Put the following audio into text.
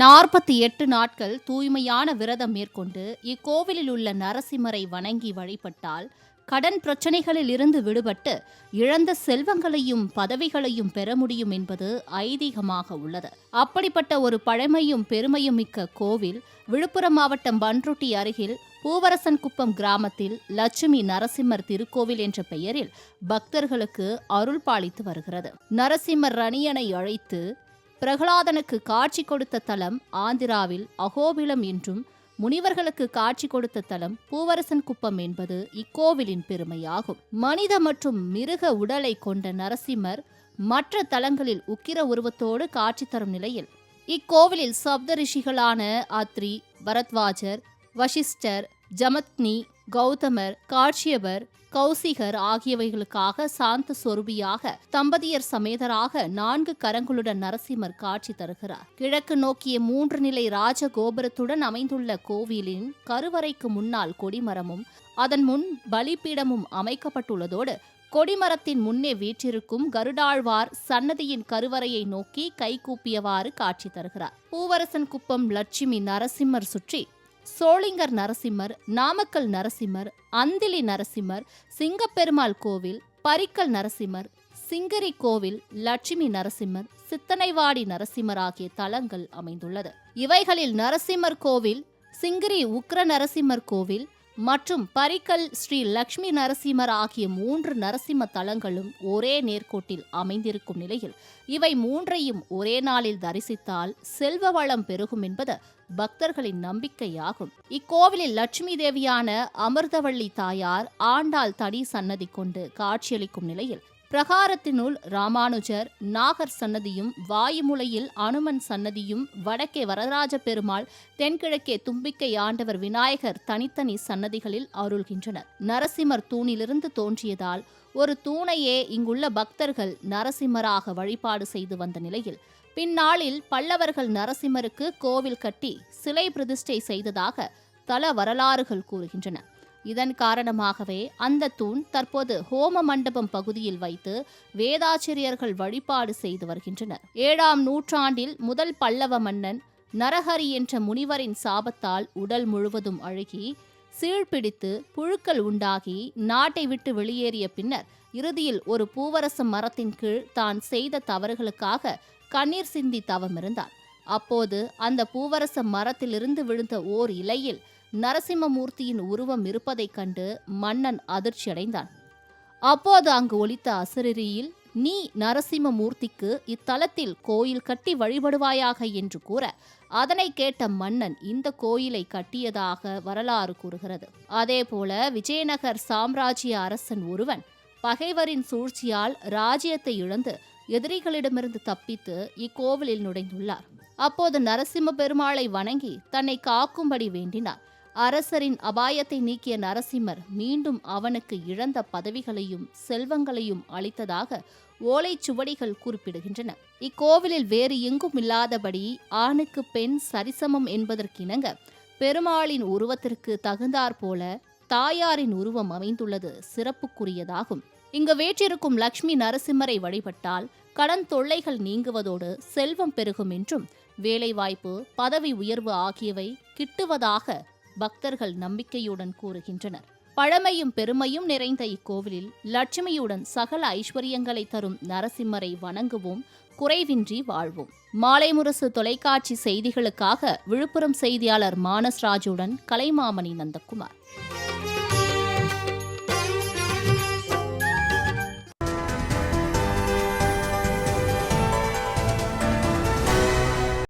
நாற்பத்தி எட்டு நாட்கள் தூய்மையான விரதம் மேற்கொண்டு இக்கோவிலில் உள்ள நரசிம்மரை வணங்கி வழிபட்டால் கடன் பிரச்சனைகளில் இருந்து விடுபட்டு இழந்த செல்வங்களையும் பதவிகளையும் பெற முடியும் என்பது ஐதீகமாக உள்ளது. அப்படிப்பட்ட ஒரு பழமையும் பெருமையும் மிக்க கோவில் விழுப்புரம் மாவட்டம் பன்ருட்டி அருகில் பூவரசன் குப்பம் கிராமத்தில் லட்சுமி நரசிம்மர் திருக்கோவில் என்ற பெயரில் பக்தர்களுக்கு அருள் பாலித்து வருகிறது. நரசிம்மர் ரணியனை அழைத்து பிரகலாதனுக்கு காட்சி கொடுத்த தலம் ஆந்திராவில் அகோபிலம் என்றும் முனிவர்களுக்கு காட்சி கொடுத்த தலம் பூவரசன் குப்பம் என்பது இக்கோவிலின் பெருமையாகும். மனித மற்றும் மிருக உடலை கொண்ட நரசிம்மர் மற்ற தலங்களில் உக்கிர உருவத்தோடு காட்சி தரும் நிலையில் இக்கோவிலில் சப்த ரிஷிகளான அத்ரி பரத்வாஜர் வசிஷ்டர் ஜமத்னி கௌதமர் காட்சியவர் கௌசிகர் ஆகியவைகளுக்காக சாந்த சொருபியாக தம்பதியர் சமேதராக நான்கு கரங்களுடன் நரசிம்மர் காட்சி தருகிறார். கிழக்கு நோக்கிய மூன்று நிலை ராஜ கோபுரத்துடன் அமைந்துள்ள கோவிலின் கருவறைக்கு முன்னால் கொடிமரமும் அதன் முன் பலிபீடமும் அமைக்கப்பட்டுள்ளதோடு கொடிமரத்தின் முன்னே வீற்றிருக்கும் கருடாழ்வார் சன்னதியின் கருவறையை நோக்கி கைகூப்பியவாறு காட்சி தருகிறார். பூவரசன் குப்பம் லட்சுமி நரசிம்மர் சுற்றி சோளிங்கர் நரசிம்மர் நாமக்கல் நரசிம்மர் அந்திலி நரசிம்மர் சிங்கப்பெருமாள் கோவில் பரிக்கல் நரசிம்மர் சிங்கரி கோவில் லட்சுமி நரசிம்மர் சித்தனைவாடி நரசிம்மர் ஆகிய தலங்கள் அமைந்துள்ளது. இவைகளில் நரசிம்மர் கோவில் சிங்கிரி உக்ர நரசிம்மர் கோவில் மற்றும் பரிக்கல் ஸ்ரீ லக்ஷ்மி நரசிம்மர் ஆகிய மூன்று நரசிம்ம தலங்களும் ஒரே நேர்கோட்டில் அமைந்திருக்கும் நிலையில் இவை மூன்றையும் ஒரே நாளில் தரிசித்தால் செல்வ வளம் பெருகும் என்பது பக்தர்களின் நம்பிக்கையாகும். இக்கோவிலில் லட்சுமி தேவியான அமிர்தவள்ளி தாயார் ஆண்டாள் தடி சன்னதி கொண்டு காட்சியளிக்கும் நிலையில் பிரகாரத்தினுள் ராமானுஜர் நாகர் சன்னதியும் வாயுமுலையில் அனுமன் சன்னதியும் வடக்கே வரதராஜ பெருமாள் தென்கிழக்கே தும்பிக்கை ஆண்டவர் விநாயகர் தனித்தனி சன்னதிகளில் அருள்கின்றனர். நரசிம்மர் தூணிலிருந்து தோன்றியதால் ஒரு தூணையே இங்குள்ள பக்தர்கள் நரசிம்மராக வழிபாடு செய்து வந்த நிலையில் பின்னாளில் பல்லவர்கள் நரசிம்மருக்கு கோவில் கட்டி சிலை பிரதிஷ்டை செய்ததாக தல வரலாறுகள் கூறுகின்றன. இதன் காரணமாகவே அந்த தூண் தற்போது ஹோம மண்டபம் பகுதியில் வைத்து வேதாச்சரியர்கள் வழிபாடு செய்து வருகின்றனர். ஏழாம் நூற்றாண்டில் முதல் பல்லவ மன்னன் நரஹரி என்ற முனிவரின் சாபத்தால் உடல் முழுவதும் அழுகி சீழ்பிடித்து புழுக்கள் உண்டாகி நாட்டை விட்டு வெளியேறிய பின்னர் இறுதியில் ஒரு பூவரச மரத்தின் கீழ் தான் செய்த தவறுகளுக்காக கண்ணீர் சிந்தி தவமிருந்தான். அப்போது அந்த பூவரச மரத்திலிருந்து விழுந்த ஓர் இலையில் நரசிம்மமூர்த்தியின் உருவம் இருப்பதைக் கண்டு மன்னன் அதிர்ச்சியடைந்தான். அப்போது அங்கு ஒலித்த அசரீரியில் நீ நரசிம்மமூர்த்திக்கு இத்தலத்தில் கோயில் கட்டி வழிபடுவாயாக? என்று கூற அதனை கேட்ட மன்னன் இந்த கோயிலை கட்டியதாக வரலாறு கூறுகிறது. அதேபோல விஜயநகர் சாம்ராஜ்ய அரசன் ஒருவன் பகைவரின் சூழ்ச்சியால் ராஜ்யத்தை இழந்து எதிரிகளிடமிருந்து தப்பித்து இக்கோவிலில் நுழைந்துள்ளார். அப்போது நரசிம்ம பெருமாளை வணங்கி தன்னை காக்கும்படி வேண்டினார். அரசரின் அபாயத்தை நீக்கிய நரசிம்மர் மீண்டும் அவனுக்கு இழந்த பதவிகளையும் செல்வங்களையும் அளித்ததாக ஓலைச்சுவடிகள் குறிப்பிடுகின்றன. இக்கோவிலில் வேறு எங்கும் இல்லாதபடி ஆணுக்கு பெண் சரிசமம் என்பதற்கிணங்க பெருமாளின் உருவத்திற்கு தகுந்தாற் போல தாயாரின் உருவம் அமைந்துள்ளது சிறப்புக்குரியதாகும். இங்கு வேற்றிருக்கும் லக்ஷ்மி நரசிம்மரை வழிபட்டால் கடன் தொல்லைகள் நீங்குவதோடு செல்வம் பெருகும் என்றும் வேலைவாய்ப்பு பதவி உயர்வு ஆகியவை கிட்டுவதாக பக்தர்கள் நம்பிக்கையுடன் கூறுகின்றனர். பழமையும் பெருமையும் நிறைந்த இக்கோவிலில் லட்சுமியுடன் சகல ஐஸ்வர்யங்களை தரும் நரசிம்மரை வணங்குவோம் குறைவின்றி வாழ்வோம். மாலை முரசு தொலைக்காட்சி செய்திகளுக்காக விழுப்புரம் செய்தியாளர் மானஸ்ராஜுடன் கலைமாமணி நந்தகுமார்.